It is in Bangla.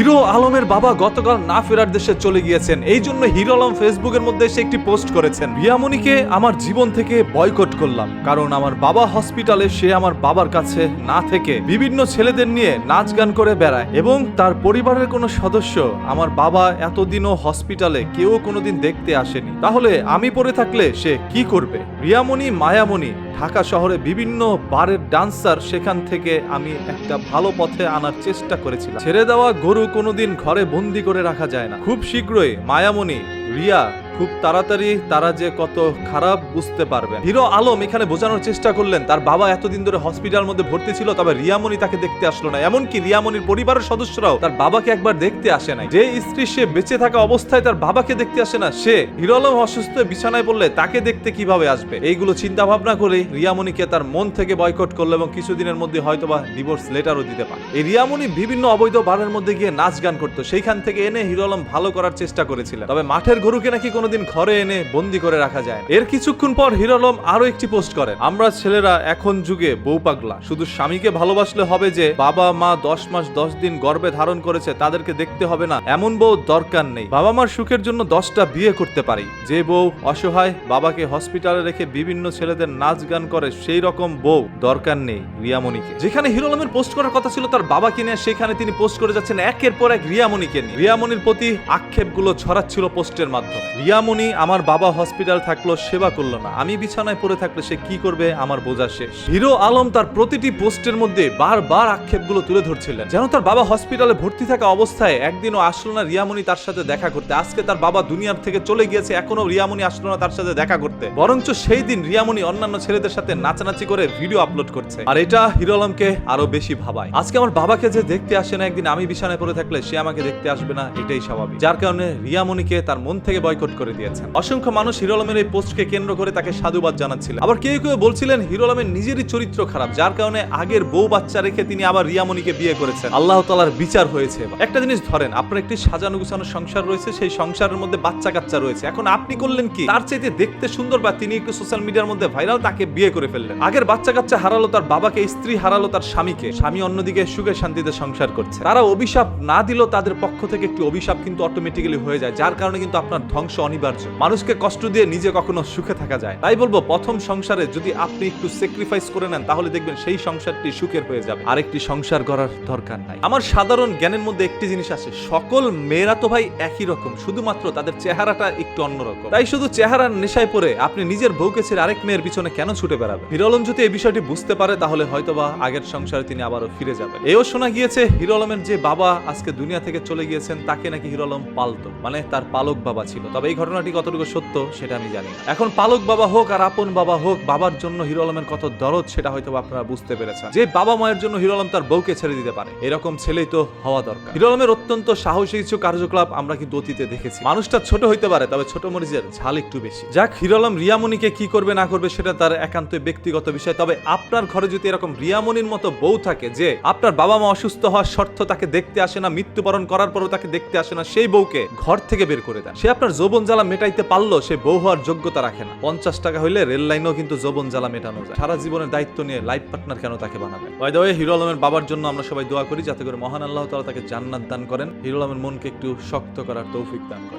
হিরো আলমের বাবা গতকাল না ফেরার দেশে চলে গিয়েছেন। এই জন্য হিরো আলম ফেসবুকের মধ্যে এসে একটি পোস্ট করেছেন। রিয়ামণিকে আমার জীবন থেকে বয়কট করলাম, কারণ আমার বাবা হসপিটালে, সে আমার বাবার কাছে না থেকে বিভিন্ন ছেলেদের নিয়ে নাচ গান করে বেড়ায় এবং তার পরিবারের কোনো সদস্য আমার বাবা এতদিনও হসপিটালে কেউ কোনোদিন দেখতে আসেনি। তাহলে আমি পড়ে থাকলে সে কি করবে? রিয়ামণি মায়ামণি ঢাকা শহরে বিভিন্ন বারের ডান্সার সেখান থেকে আমি একটা ভালো পথে আনার চেষ্টা করেছিলাম। ছেড়ে দেওয়া গরু কোনোদিন ঘরে বন্দি করে রাখা যায় না। খুব শীঘ্রই মায়ামণি, রিয়া খুব তাড়াতাড়ি তারা যে কত খারাপ বুঝতে পারবেন। হিরো আলম এখানে বোঝানোর চেষ্টা করলেন, তার বাবা এতদিন ধরে হসপিটাল মধ্যে ভর্তি ছিল, তবে রিয়ামণি তাকে দেখতে আসলো না। এমনকি রিয়ামণির পরিবারের সদস্যরাও তার বাবাকে একবার দেখতে আসে নাই। যে স্ত্রী সে বেঁচে থাকা অবস্থায় তার বাবাকে দেখতে আসে না, সে হিরো আলম অসুস্থ বিছানায় বললে তাকে দেখতে কীভাবে আসবে? এইগুলো চিন্তা ভাবনা করে রিয়ামণিকে তার মন থেকে বয়কট করল এবং কিছুদিনের মধ্যে হয়তোবা ডিভোর্স লেটারও দিতে পারে। এই রিয়ামণি বিভিন্ন অবৈধ বারের মধ্যে গিয়ে নাচ গান করতো। সেইখান থেকে এনে হিরো আলম ভালো করার চেষ্টা করেছিলেন। তবে মাঠের গরুকে নাকি কোনোদিন ঘরে এনে বন্দি করে রাখা যায় এর কিছুক্ষণ পর হিরো আলম আরও একটি পোস্ট করেন। আমরা ছেলেরা এখন যুগে বউ পাগলা। শুধু স্বামীকে ভালোবাসলে হবে যে বাবা মা দশ মাস দশ দিন গর্ভে ধারণ করেছে, তাদেরকে দেখতে হবে না। এমন বউ দরকার নেই। বাবা মার সুখের জন্য দশটা বিয়ে করতে পারি। যে বউ অসহায়, বাবাকে হসপিটালে রেখে বিভিন্ন ছেলেদের নাচ গান করে, সেই রকম বউ দরকার নেই রিয়ামণিকে। যেখানে হিরো আলমের পোস্ট করার কথা ছিল তার বাবাকে নিয়ে, সেখানে তিনি পোস্ট করে যাচ্ছেন একের পর এক রিয়ামণিকে নিয়ে। রিয়ামণির প্রতি আক্ষেপগুলো ছড়াচ্ছিল পোস্টের মাধ্যমে। রিয়ামণি আমার বাবা হসপিটাল থাকল সেবা করল না। আমি বিছানায় পড়ে থাকলে সে কি করবে, আমার বোঝা শেষ। হিরো আলম তার প্রতিটি পোস্টের মধ্যে বারবার আক্ষেপগুলো তুলে ধরছিলেন। যেন তার বাবা হসপিটালে ভর্তি থাকা অবস্থায় একদিনও আসলো না রিয়ামণি তার সাথে দেখা করতে। আজকে তার বাবা দুনিয়ার থেকে চলে গিয়েছে এখনও রিয়ামণি আসলো না তার সাথে দেখা করতে। বরঞ্চ সেই দিন রিয়ামণি অন্যান্য ছেলেদের সাথে নাচানাচি করে ভিডিও আপলোড করছে। আর এটা হিরো আলমকে আরও বেশি ভাবায়। আজকে আমার বাবাকে যে দেখতে আসে না একদিন, আমি বিছানায় পড়ে থাকলে সে আমাকে দেখতে আসবে না, এটাই স্বাভাবিক। যার কারণে রিয়ামণিকে তার মন থেকে বয়কট করে দিয়েছেন। অসংখ্য মানুষ হিরো আলমের এই পোস্টকে কেন্দ্র করে তাকে সাধুবাদ জানাচ্ছিলেন। আবার কেউ কেউ বলছিলেন হিরো আলমের নিজেরই চরিত্র খারাপ, যার কারণে আগের বউ বাচ্চা রেখে তিনি আবার রিয়ামণিকে বিয়ে করেছেন। আল্লাহ তালার বিচার হয়েছে একটা জিনিস ধরেন, আপনার একটি সাজানো গুছানো সংসার রয়েছে, সেই সংসারের মধ্যে বাচ্চা কাচ্চা রয়েছে। এখন আপনি করলেন কি? তার চাইতে দেখতে সুন্দর বা তিনি একটু সোশ্যাল মিডিয়ার মধ্যে ভাইরাল তাকে বিয়ে করে ফেললেন। আগের বাচ্চা কাচ্চা হারালো তার বাবাকে, স্ত্রী হারালো তার স্বামীকে। স্বামী অন্যদিকে সুখে শান্তিতে সংসার করছে। তারা অভিশাপ না দিলেও তাদের পক্ষ থেকে একটি অভিশাপ কিন্তু অটোমেটিক্যালি হয়ে যায়, যার কারণে কিন্তু আপনার ধ্বংস অনিবার্য। মানুষকে কষ্ট দিয়ে নিজে কখনো সুখে থাকা যায়। তাই বলব, প্রথম সংসারে যদি আপনি একটু স্যাক্রিফাইস করে নেন, তাহলে দেখবেন সেই সংসারটি সুখের হয়ে যাবে। আরেকটি সংসার করার দরকার নাই। আমার সাধারণ জ্ঞানের মধ্যে একটি জিনিস আছে। সকল মেয়েরা তো ভাই একই রকম, শুধুমাত্র তাদের চেহারাটা একটু অন্যরকম। তাই শুধু চেহারার নেশায় পড়ে আপনি নিজের বউকে ছেড়ে আরেক মেয়ের পিছনে কেন ছুটে বেড়াবেন? হিরো আলম যদি এই বিষয়টি বুঝতে পারে, তাহলে হয়তোবা আগের সংসারে তিনি আবারও ফিরে যাবেন। এও শোনা গিয়েছে হিরো আলমের যে বাবা আজকে দুনিয়া থেকে চলে গিয়েছেন, তাকে নাকি হিরো আলম পালতো। মানে তার পালক বাবা ছিল। তবে এই ঘটনাটি কতটুকু সত্য সেটা আমি জানি এখন পালক বাবা হোক আর আপন বাবা হোক, বাবার জন্য হিরো আলমের কত দরদ সেটা হয়তো আপনারা বুঝতে পেরেছেন। যে বাবা মায়ের জন্য হিরো আলম তার বউকে ছেড়ে দিতে পারে, এরকম ছেলেই তো হওয়া দরকার। হিরো আলমের অত্যন্ত সাহসী কিছু কার্যকলাপ আমরা কিন্তু অতীতে দেখেছি। মানুষটা ছোট হইতে পারে, তবে ছোট মরিচের ঝাল একটু বেশি। যাক, হিরো আলম রিয়ামণিকে কি করবে, না করবে সেটা তার একান্ত ব্যক্তিগত বিষয়। তবে আপনার ঘরে যদি এরকম রিয়ামণির মতো বউ থাকে যে আপনার বাবা মা অসুস্থ হওয়ার শর্ত তাকে দেখতে আসে না, মৃত্যুবরণ করার পরও তাকে দেখতে আসে না, সেই বউকে ঘর থেকে বের করে দেন। সে আপনার যৌবন জ্বালা মেটাইতে পারল সে বউ হওয়ার যোগ্যতা রাখে না। পঞ্চাশ টাকা হইলে রেল লাইনেও কিন্তু যৌবন জ্বালা মেটানো যায়। সারা জীবনের দায়িত্ব নিয়ে লাইফ পার্টনার কেন তাকে বানাবে? বাই ওয়ে হিরো আলমের বাবার জন্য আমরা সবাই দোয়া করি, যাতে করে মহান আল্লাহ তারা তাকে জান্নাত দান করেন। হিরো আলমের মনকে একটু শক্ত করার তৌফিক দান করেন।